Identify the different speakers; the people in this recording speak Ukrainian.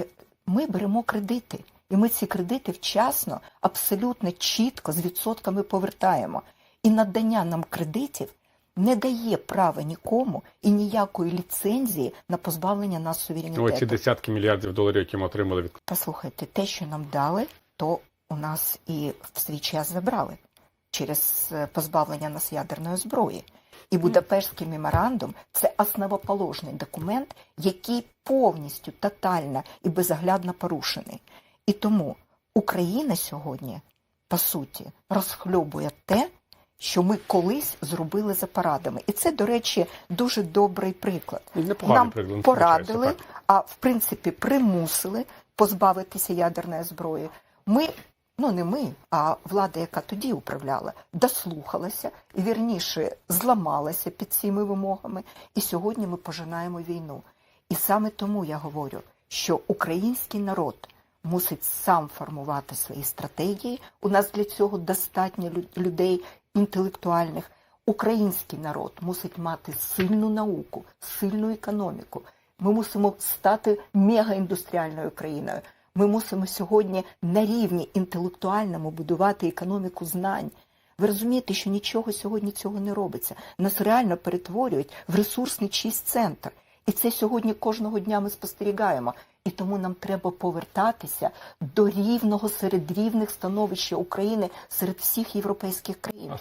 Speaker 1: е, ми беремо кредити, і ми ці кредити вчасно, абсолютно чітко з відсотками повертаємо. І надання нам кредитів не дає права нікому і ніякої ліцензії на позбавлення нас суверенітету.
Speaker 2: Оці десятки мільярдів доларів, які ми отримали від
Speaker 1: Послухайте, те, що нам дали, то у нас і в свій час забрали через е, позбавлення нас ядерної зброї. І Будапештський меморандум це основоположний документ, який повністю тотально і безоглядно порушений. І тому Україна сьогодні, по суті, розхльобує те, що ми колись зробили за парадами. І це, до речі, дуже добрий приклад. Нам
Speaker 2: приклад,
Speaker 1: порадили, а в принципі примусили позбавитися ядерної зброї. Ми, ну не ми, а влада, яка тоді управляла, дослухалася і вірніше зламалася під цими вимогами. І сьогодні ми пожинаємо війну. І саме тому я говорю, що український народ мусить сам формувати свої стратегії. У нас для цього достатньо людей інтелектуальних. Український народ мусить мати сильну науку, сильну економіку. Ми мусимо стати мегаіндустріальною країною. Ми мусимо сьогодні на рівні інтелектуальному будувати економіку знань. Ви розумієте, що нічого сьогодні цього не робиться. Нас реально перетворюють в ресурсний чийсь центр. І це сьогодні кожного дня ми спостерігаємо. І тому нам треба повертатися до рівного серед рівних становища України серед всіх європейських країн.